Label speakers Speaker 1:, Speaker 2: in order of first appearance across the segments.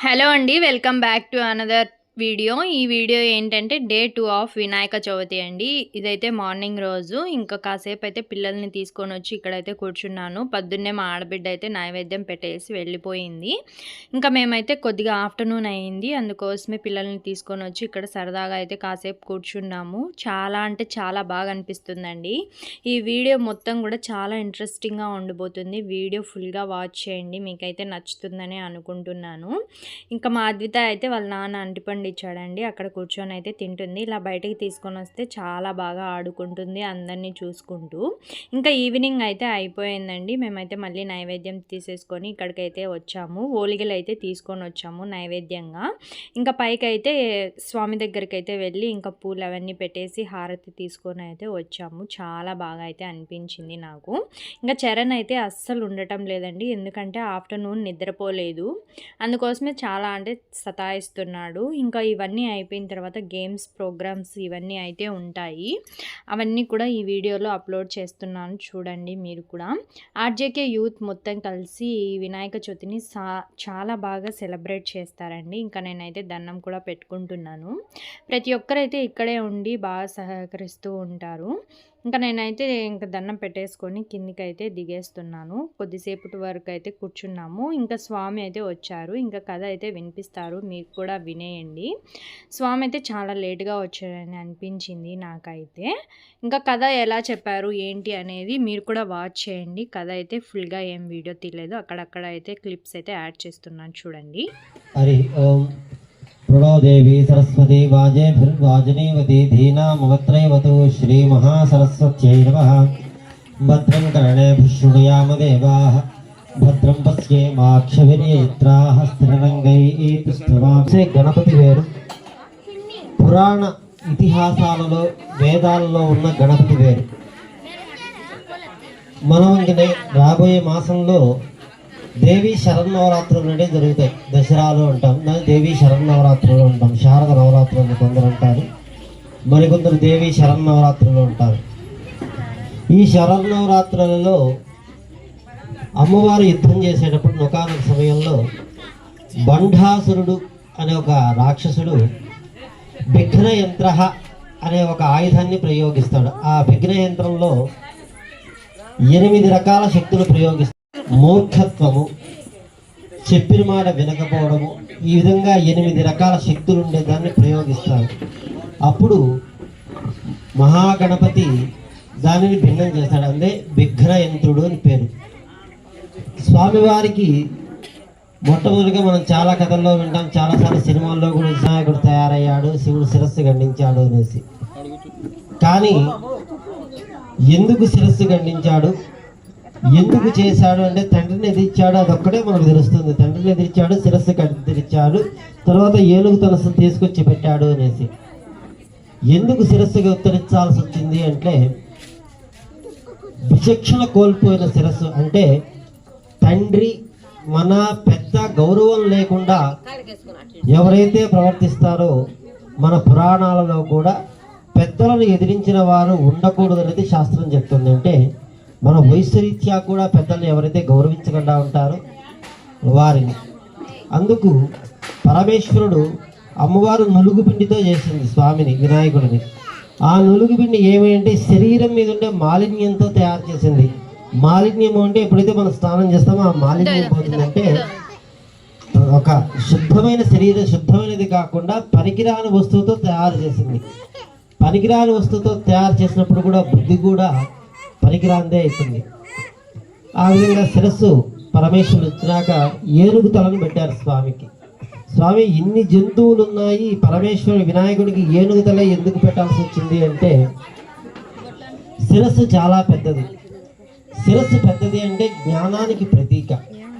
Speaker 1: Hello అండి welcome back to another video. ఈ video ఏంటంటే day two of Vinayaka Chavithi అండి. ఇదైతే మార్నింగ్ రోజు. ఇంకా కాసేపు అయితే పిల్లల్ని తీసుకొని వచ్చి ఇక్కడైతే కూర్చున్నాను. పొద్దున్నే మా ఆడబిడ్డ అయితే నైవేద్యం పెట్టేసి వెళ్ళిపోయింది. ఇంకా మేమైతే కొద్దిగా ఆఫ్టర్నూన్ అయింది. అందుకోసమే పిల్లల్ని తీసుకొని వచ్చి ఇక్కడ సరదాగా అయితే కాసేపు కూర్చున్నాము. చాలా అంటే చాలా బాగా అనిపిస్తుందండి. ఈ వీడియో మొత్తం కూడా చాలా ఇంట్రెస్టింగ్గా ఉండబోతుంది వీడియో ఫుల్గా వాచ్ చేయండి. మీకైతే నచ్చుతుందని అనుకుంటున్నాను. ఇంకా మా అద్విత అయితే వాళ్ళ నాన్న అంటిపండి పంపించాడండి. అక్కడ కూర్చొని అయితే తింటుంది. ఇలా బయటికి తీసుకొని వస్తే చాలా బాగా ఆడుకుంటుంది అందరినీ చూసుకుంటూ. ఇంకా ఈవినింగ్ అయితే అయిపోయిందండి. మేమైతే మళ్ళీ నైవేద్యం తీసేసుకొని ఇక్కడికైతే వచ్చాము. ఓలిగలు అయితే తీసుకొని వచ్చాము నైవేద్యంగా. ఇంకా పైకి అయితే స్వామి దగ్గరికి అయితే వెళ్ళి ఇంకా పూలు అవన్నీ పెట్టేసి హారతి తీసుకొని అయితే వచ్చాము. చాలా బాగా అయితే అనిపించింది నాకు. ఇంకా చరణ్ అయితే అస్సలు ఉండటం లేదండి. ఎందుకంటే ఆఫ్టర్నూన్ నిద్రపోలేదు. అందుకోసమే చాలా అంటే సతాయిస్తున్నాడు. ఇంకా ఇవన్నీ అయిపోయిన తర్వాత గేమ్స్ ప్రోగ్రామ్స్ ఇవన్నీ అయితే ఉంటాయి. అవన్నీ కూడా ఈ వీడియోలో అప్లోడ్ చేస్తున్నాను చూడండి మీరు కూడా. ఆర్జేకే యూత్ మొత్తం కలిసి ఈ వినాయక చవితిని సా చాలా బాగా సెలబ్రేట్ చేస్తారండి. ఇంకా నేనైతే దండం కూడా పెట్టుకుంటున్నాను. ప్రతి ఒక్కరైతే ఇక్కడే ఉండి బాగా సహకరిస్తూ ఉంటారు. ఇంకా నేనైతే ఇంకా దండం పెట్టేసుకొని కిందికి అయితే దిగేస్తున్నాను. కొద్దిసేపటి వరకు అయితే కూర్చున్నాము. ఇంకా స్వామి అయితే వచ్చారు. ఇంకా కథ అయితే వినిపిస్తారు. మీకు కూడా వినేయండి. స్వామి అయితే చాలా లేట్గా వచ్చారని అనిపించింది నాకైతే. ఇంకా కథ ఎలా చెప్పారు ఏంటి అనేది మీరు కూడా వాచ్ చేయండి. కథ అయితే ఫుల్గా ఏం వీడియో తీయలేదు. అక్కడక్కడ అయితే క్లిప్స్ అయితే యాడ్ చేస్తున్నాను చూడండి.
Speaker 2: హరి ఓం ప్రణోదేవి సరస్వతి వాజేభిర్వాజనీవతి ధీనామవత్రైవతు శ్రీమహాసరస్వత్యై నమ భద్రం కర్ణేభిశృణుయామ దేవాः భద్రం పశ్యేమాక్షవినేత్రాः స్థిరరంగైస్తువాంసే గణపతి వేరు పురాణ ఇతిహాసాలలో వేదాలలో ఉన్న గణపతి వేరు మనం ఇంక నే- రాబోయే మాసంలో దేవి శరన్నవరాత్రులు అంటే జరుగుతాయి. దసరాలు అంటాం దాన్ని దేవి శరన్నవరాత్రులు అంటాం శారద నవరాత్రులు కొందరు అంటారు మరికొందరు దేవి శరన్నవరాత్రులు అంటారు ఈ శరన్నవరాత్రులలో అమ్మవారు యుద్ధం చేసేటప్పుడు నొకానొక సమయంలో బంఢాసురుడు అనే ఒక రాక్షసుడు విఘ్న యంత్ర అనే ఒక ఆయుధాన్ని ప్రయోగిస్తాడు. ఆ విఘ్న యంత్రంలో ఎనిమిది రకాల శక్తులు ప్రయోగిస్తాడు. మూర్ఖత్వము చెప్పిన మాట వినకపోవడము ఈ విధంగా ఎనిమిది రకాల శక్తులు ఉండేదాన్ని ప్రయోగిస్తారు. అప్పుడు మహాగణపతి దానిని భిన్నం చేస్తాడు. అందే విఘ్నయంత్రుడు అని పేరు. స్వామివారికి మొట్టమొదటిగా మనం చాలా కథల్లో వింటాం. చాలాసార్లు సినిమాల్లో కూడా వినాయకుడు తయారయ్యాడు శివుడు శిరస్సు ఖండించాడు అనేసి. కానీ ఎందుకు శిరస్సు ఖండించాడు? ఎందుకు చేశాడు అంటే తండ్రిని ఎదిరించాడు అదొక్కడే మనకు తెలుస్తుంది. తండ్రిని ఎదిరించాడు శిరస్సు కత్తిరించాడు తర్వాత ఏనుగు తనసు తీసుకొచ్చి పెట్టాడు అనేసి. ఎందుకు శిరస్సుగా ఉత్తరించాల్సి వచ్చింది అంటే విచక్షణ కోల్పోయిన శిరస్సు అంటే తండ్రి మన పెద్ద గౌరవం లేకుండా ఎవరైతే ప్రవర్తిస్తారో మన పురాణాలలో కూడా పెద్దలను ఎదిరించిన వారు ఉండకూడదు అనేది శాస్త్రం చెప్తుంది. అంటే మన వయస్సురీత్యా కూడా పెద్దల్ని ఎవరైతే గౌరవించకుండా ఉంటారో వారిని. అందుకు పరమేశ్వరుడు అమ్మవారు నులుగు పిండితో చేసింది స్వామిని వినాయకుడిని. ఆ నులుగు పిండి ఏమంటే శరీరం మీద ఉండే మాలిన్యంతో తయారు చేసింది. మాలిన్యం అంటే ఎప్పుడైతే మనం స్నానం చేస్తామో ఆ మాలిన్యం పోతుందంటే ఒక శుద్ధమైన శరీరం శుద్ధమైనది కాకుండా పనికిరాని వస్తువుతో తయారు చేసింది. పనికిరాని వస్తువుతో తయారు చేసినప్పుడు కూడా బుద్ధి కూడా పనికిరాందే అవుతుంది. ఆ విధంగా శిరస్సు పరమేశ్వరుడు వచ్చినాక ఏనుగు తలను పెట్టారు స్వామికి. స్వామి ఇన్ని జంతువులు ఉన్నాయి పరమేశ్వరుడు వినాయకుడికి ఏనుగు తల ఎందుకు పెట్టాల్సి వచ్చింది అంటే శిరస్సు చాలా పెద్దది. శిరస్సు పెద్దది అంటే జ్ఞానానికి ప్రతీక.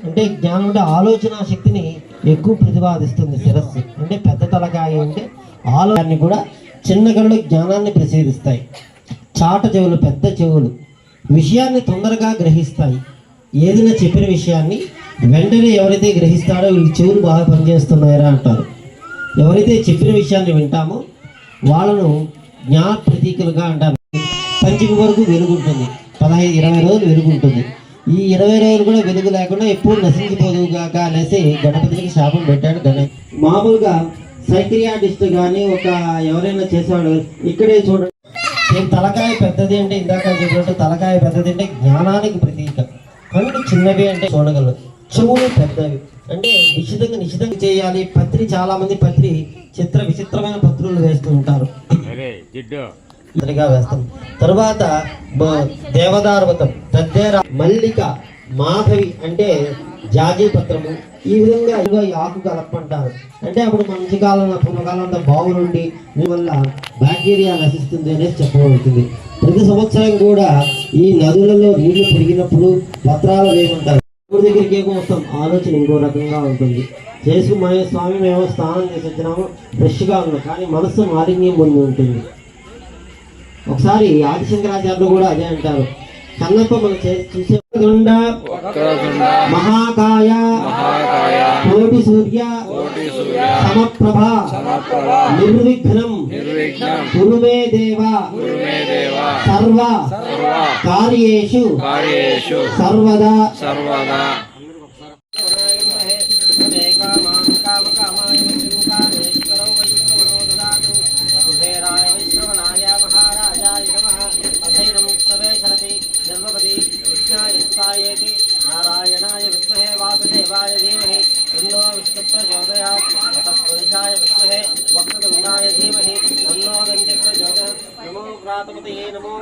Speaker 2: అంటే జ్ఞానం అంటే ఆలోచన శక్తిని ఎక్కువ ప్రతిపాదిస్తుంది శిరస్సు. అంటే పెద్ద తలకాయ అంటే ఆలోచనని కూడా చిన్న కళ్ళు జ్ఞానాన్ని ప్రసేదిస్తాయి. చాట చెవులు పెద్ద చెవులు. విషయాన్ని తొందరగా గ్రహిస్తాయి. ఏదైనా చెప్పిన విషయాన్ని వెంటనే ఎవరైతే గ్రహిస్తాడో వీళ్ళు చెవులు బాగా పనిచేస్తున్నాయరా అంటారు. ఎవరైతే చెప్పిన విషయాన్ని వింటామో వాళ్ళను జ్ఞాన ప్రతీకలుగా అంటారు. పంచమి వరకు వెలుగుంటుంది. పదహైదు ఇరవై రోజులు వెలుగుంటుంది. ఈ ఇరవై రోజులు కూడా వెలుగు లేకుండా ఎప్పుడు నశించిపోదుగాక అనేసి గణపతికి శాపం పెట్టాడు గణ మామూలుగా సైక్రియాటిస్ట్ కానీ ఒక ఎవరైనా చేసేవాడు ఇక్కడే చూడండి. నేను తలకాయ పెద్దది అంటే ఇందాక చెప్పినట్టు తలకాయ పెద్దది అంటే జ్ఞానానికి ప్రతీక. కళ్ళు చిన్నవి అంటే చూడగలరు. చెవులు పెద్దవి. అంటే నిశ్చితంగా నిశ్చితంగా చేయాలి. పత్రి చాలా మంది పత్రి చిత్ర విచిత్రమైన పత్రులు వేస్తూ ఉంటారు. వేస్తాం. తరువాత దేవదార్వతం తద్దేర మల్లిక మాధవి అంటే జాజీ పత్రము ఈ విధంగా ఇదిగో ఈ ఆకు కలపంటారు అంటే అప్పుడు మంచి కాలంలో పూర్వకాలంలో బావులుండి వల్ల బ్యాక్టీరియా నశిస్తుంది అనేది చెప్పబడుతుంది. ప్రతి సంవత్సరం కూడా ఈ నదులలో నీళ్ళు పెరిగినప్పుడు పత్రాలు వేయమంటారు. దేవుడి దగ్గరికి ఏమో వస్తాం ఆలోచన ఇంకో రకంగా ఉంటుంది. చేసుకు మన స్వామి మేము స్నానం చేసి వచ్చినాము ఫ్రెష్గా ఉన్నాం కానీ మనస్సు మాలిన్యం పొంది ఉంటుంది. ఒకసారి ఆదిశంకరాచార్యులు కూడా అదే అంటారు. కన్నప్ప మన చూసే మహాకాయ. కోటి సూర్య. సమప్రభ. నిర్విఘ్నం. కురుమే దేవ. సర్వ. కార్యేషు. సర్వదా.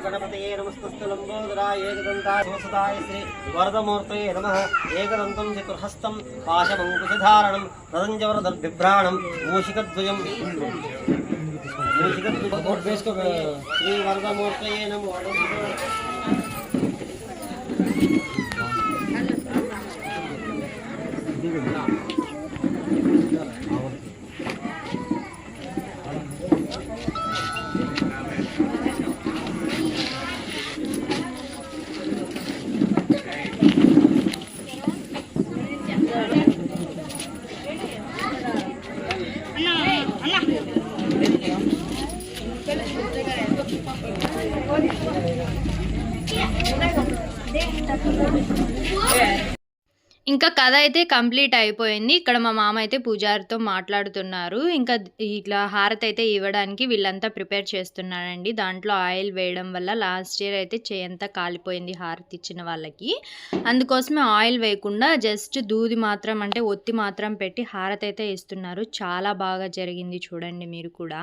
Speaker 2: గణపతయే నమస్తస్థలంబోదరాయ ఏకదంతాయ శ్రీ వరదమూర్తయే నమ ఏకదంతం చతుర్హస్తం పాశమంకుశధారణం రదంజవరదర్భిభ్రాణం మూషికద్వయం శ్రీ వరదమూర్తయే నమో
Speaker 1: ఇంకా కథ అయితే కంప్లీట్ అయిపోయింది. ఇక్కడ మా మామ అయితే పూజారితో మాట్లాడుతున్నారు. ఇంకా ఇట్లా హారతి అయితే ఇవ్వడానికి వీళ్ళంతా ప్రిపేర్ చేస్తున్నారండి. దాంట్లో ఆయిల్ వేయడం వల్ల లాస్ట్ ఇయర్ అయితే చేయంతా కాలిపోయింది హారతి ఇచ్చిన వాళ్ళకి. అందుకోసమే ఆయిల్ వేయకుండా జస్ట్ దూది మాత్రం అంటే ఒత్తి మాత్రం పెట్టి హారతి అయితే ఇస్తున్నారు. చాలా బాగా జరిగింది చూడండి మీరు కూడా.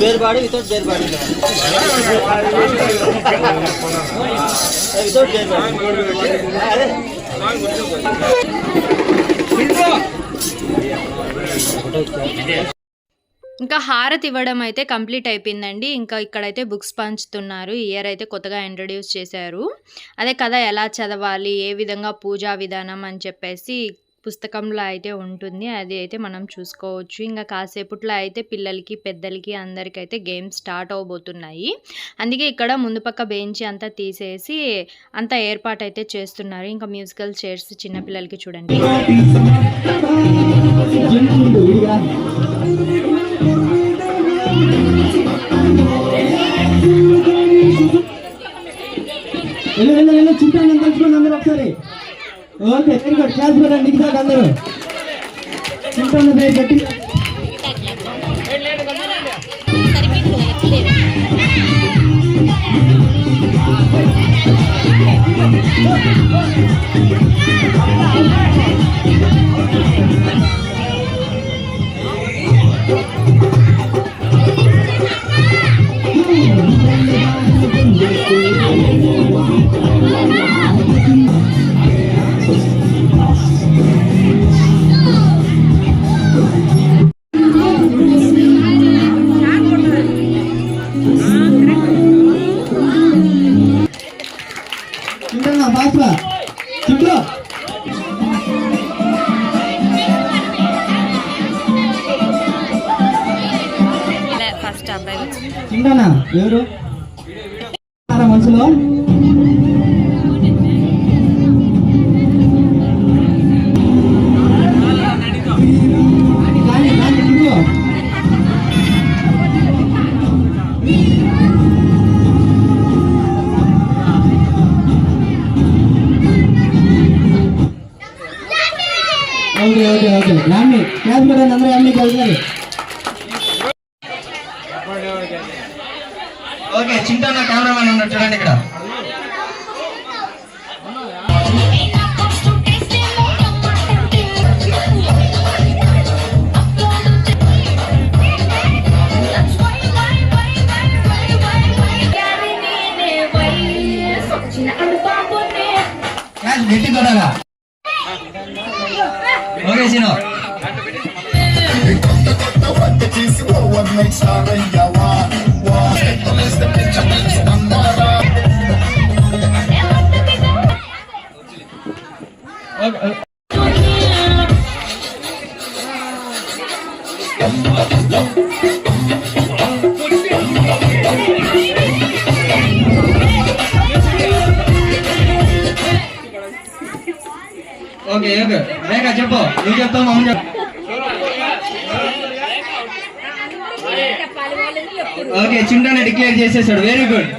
Speaker 2: బేర్బాడి వితౌట్ బేర్బాడి వితౌట్ బేర్బాడి
Speaker 1: ఇంకా హారతి ఇవ్వడం అయితే కంప్లీట్ అయిపోయిందండి. ఇంకా ఇక్కడైతే బుక్స్ పంచుతున్నారు. ఇయర్ అయితే కొత్తగా ఇంట్రడ్యూస్ చేశారు. అదే కథ ఎలా చదవాలి ఏ విధంగా పూజా విధానం అని చెప్పేసి పుస్తకంలో అయితే ఉంటుంది. అది అయితే మనం చూసుకోవచ్చు. ఇంకా కాసేపట్లో అయితే పిల్లలకి పెద్దలకి అందరికీ అయితే గేమ్స్ స్టార్ట్ అవబోతున్నాయి. అందుకే ఇక్కడ ముందు పక్క బెంచ్ అంతా తీసేసి అంత ఏర్పాటు అయితే చేస్తున్నారు. ఇంకా మ్యూజికల్ చైర్స్ చిన్నపిల్లలకి చూడండి.
Speaker 3: వెళ్ళు వెళ్ళు వెళ్ళు చింతాన్ని అందరూ ఒకసారి. ఓకే వెరీ గుడ్ క్లాస్ పెట్టండి దిగుతాక అందరూ చింతాన్ని పేరు గట్టి చింతన్న చింతన్న ఓకే చింతన్న కెమెరామెన్ ఉన్నాడు చూడండి ఇక్కడ. గట్టి Kodala okay Seenu. Okay okay okay రేఖ చెప్పు నువ్వు చెప్తావు మమ్మల్ని ఓకే చింటానే డిక్లేర్ చేసేసాడు. వెరీ గుడ్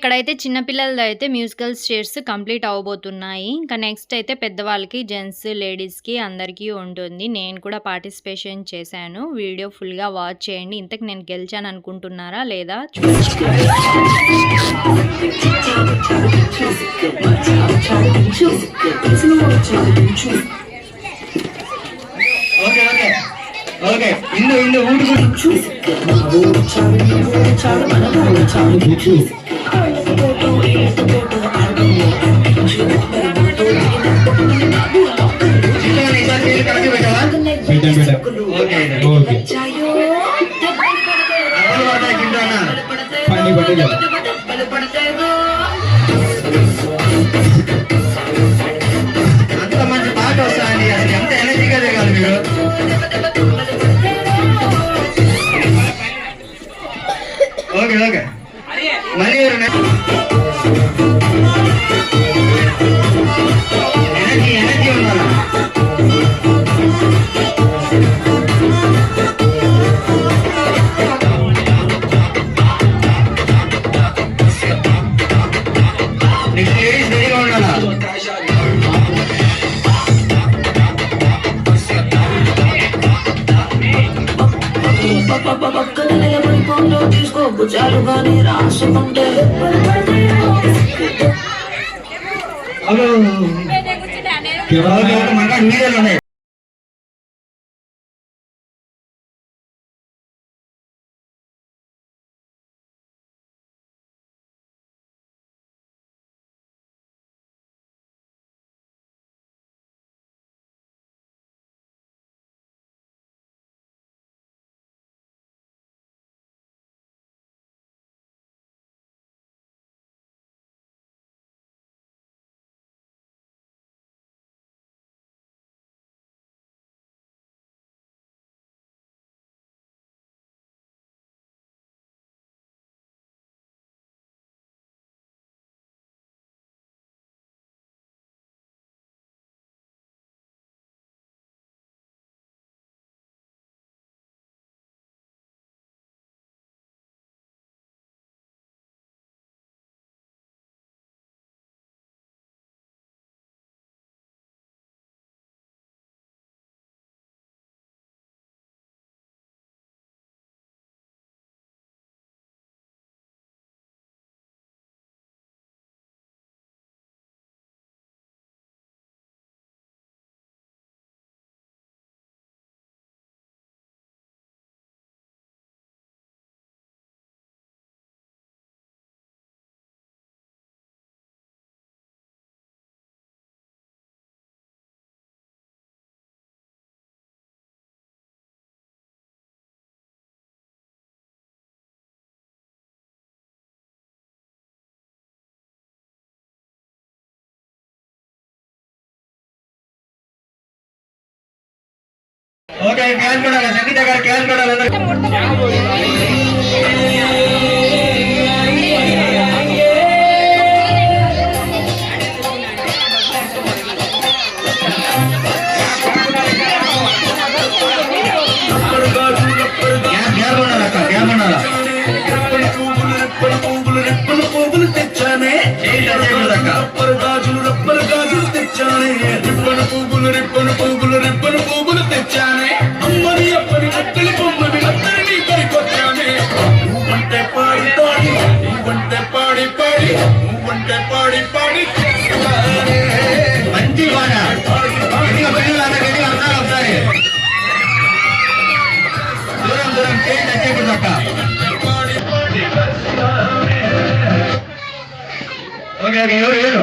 Speaker 1: ఇక్కడైతే చిన్నపిల్లలది అయితే మ్యూజికల్ స్టేర్స్ కంప్లీట్ అవ్వబోతున్నాయి ఇంకా నెక్స్ట్ అయితే పెద్దవాళ్ళకి జెంట్స్ లేడీస్కి అందరికీ ఉంటుంది నేను కూడా పార్టిసిపేషన్ చేశాను వీడియో ఫుల్గా వాచ్ చేయండి ఇంతకు నేను గెలిచాను అనుకుంటున్నారా లేదా
Speaker 4: ఓకే ఓకే ఓకే ఇల్లు ఇల్లు ఓకే
Speaker 3: ఓకే పండి పట్టి కెమెరా
Speaker 4: ఓకే మనకు ఉన్నాయి ఓకే క్యాష్ కొడాలి సంగీత గారు క్యాష్ కొడాలి అందరూ. క్యాష్ క్యాష్ కొడాలి అక్క క్యాష్ కొడాలి ఏంటి అక్క
Speaker 5: రబ్బర్ గాజులు రబ్బర్ గాజులు తెచ్చానే
Speaker 4: రిబ్బను పువ్వులు రిబ్బను పువ్వులు ఓకే ఓకే ఎవరు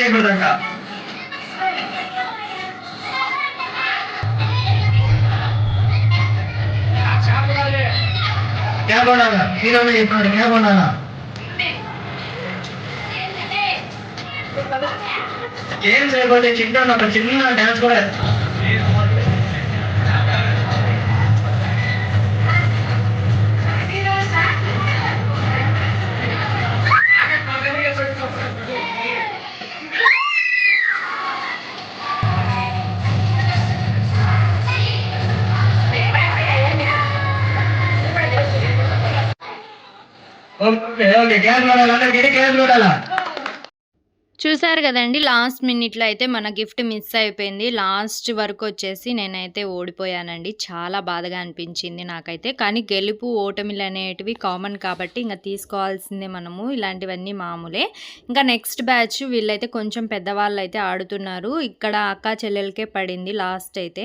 Speaker 4: చేయకూడదంట లైన్ హీరోనే చెప్పాడు క్యాబ్ ఏం చేయకుండా చిన్న ఒక చిన్న డ్యాన్స్ కూడా ఓకే ఓకే క్యాబ్ ఉండాలి అందరికి క్యాబ్ ఉండాలా
Speaker 1: చూసారు కదండి లాస్ట్ మినిట్లో అయితే మన గిఫ్ట్ మిస్ అయిపోయింది. లాస్ట్ వరకు వచ్చేసి నేనైతే ఓడిపోయానండి. చాలా బాధగా అనిపించింది నాకైతే. కానీ గెలుపు ఓటమిలు అనేటివి కామన్ కాబట్టి ఇంకా తీసుకోవాల్సిందే మనము. ఇలాంటివన్నీ మామూలే. ఇంకా నెక్స్ట్ బ్యాచ్ వీళ్ళైతే కొంచెం పెద్దవాళ్ళు అయితే ఆడుతున్నారు. ఇక్కడ అక్క చెల్లెలకే పడింది లాస్ట్ అయితే.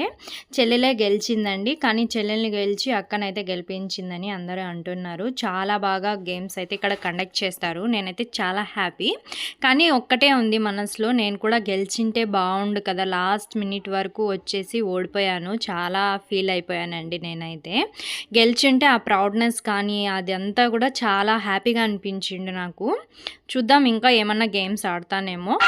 Speaker 1: చెల్లెలే గెలిచిందండి. కానీ చెల్లెల్ని గెలిచి అక్కనైతే గెలిపించిందని అందరూ అంటున్నారు. చాలా బాగా గేమ్స్ అయితే ఇక్కడ కండక్ట్ చేస్తారు. నేనైతే చాలా హ్యాపీ. కానీ ఒక్కటే ఉంది మనసులో. నేను కూడా గెలిచింటే బాగుండు కదా. లాస్ట్ మినిట్ వరకు వచ్చేసి ఓడిపోయాను. చాలా ఫీల్ అయిపోయానండి నేనైతే. గెలిచింటే ఆ ప్రౌడ్నెస్ కానీ అది అంతా కూడా చాలా హ్యాపీగా అనిపించిండు నాకు. చూద్దాం ఇంకా ఏమన్నా గేమ్స్ ఆడతానేమో.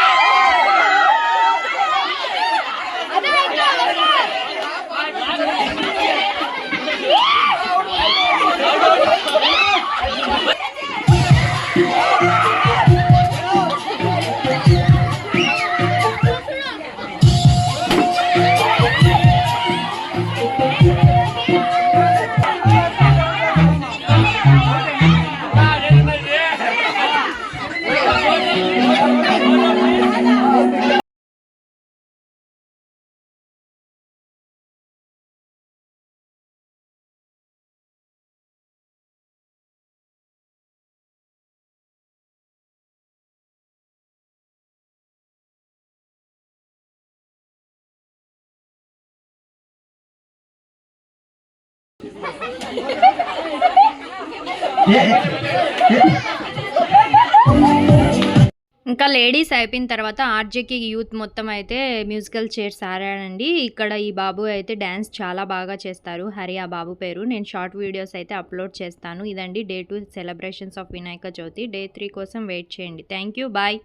Speaker 1: ఇంకా లేడీస్ అయిపోయిన తర్వాత ఆర్జేకి యూత్ మొత్తం అయితే మ్యూజికల్ చైర్స్ ఆడాడండి ఇక్కడ ఈ బాబు అయితే డ్యాన్స్ చాలా బాగా చేస్తారు. హరి ఆ బాబు పేరు. నేను షార్ట్ వీడియోస్ అయితే అప్లోడ్ చేస్తాను. ఇదండి day two celebrations of Vinayaka Chavithi. Day three కోసం వెయిట్ చేయండి. Thank you. బాయ్.